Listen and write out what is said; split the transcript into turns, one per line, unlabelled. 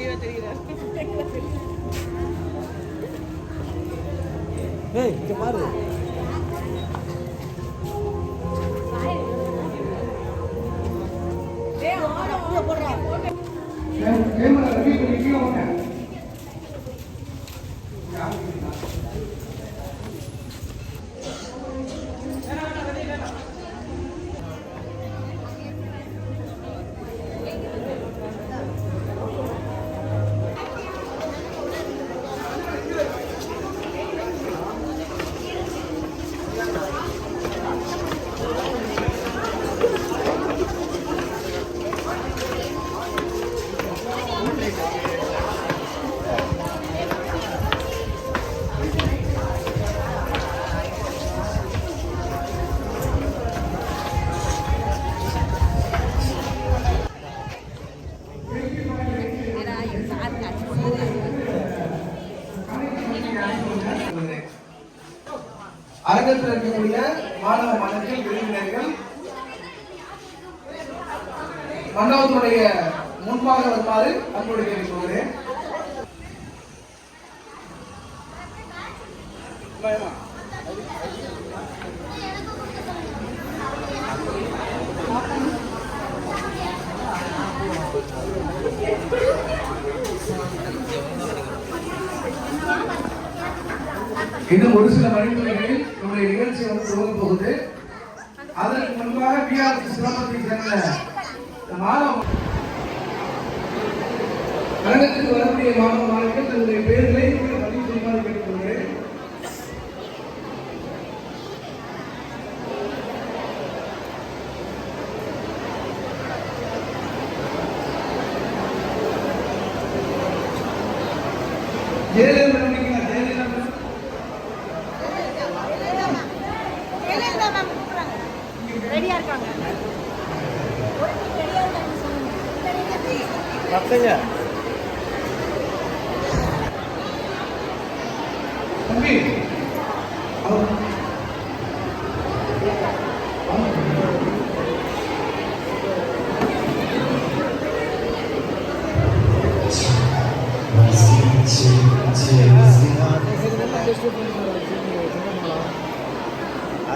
தெளிவா தெரிகிறார் ஏய் இங்க பாரு
ஏய் ஆளை போடுறா கேமரா ரவி கிட்ட நிக்கணும் அரங்கத்தில் இருக்கக்கூடிய மாணவ மாணவிகள் விருந்தினர்கள். மண்டபத்தினுடைய முன்பாக வருமாறு அன்போடு கேட்டுக்கொள்கிறேன். இன்னும் ஒரு சில மணித்துறைகளில் நம்முடைய நிகழ்ச்சி வந்து துவங்க போகுது அதற்கு முன்பாக பிஆர்சி சிலம்பத்தை சேர்ந்த மாணவ கழகத்துக்கு வரக்கூடிய மாணவ மாணவிகள் தன்னுடைய பெயர்களை
ரெடியா இருக்காங்க.
பத்தங்க
தம்பி.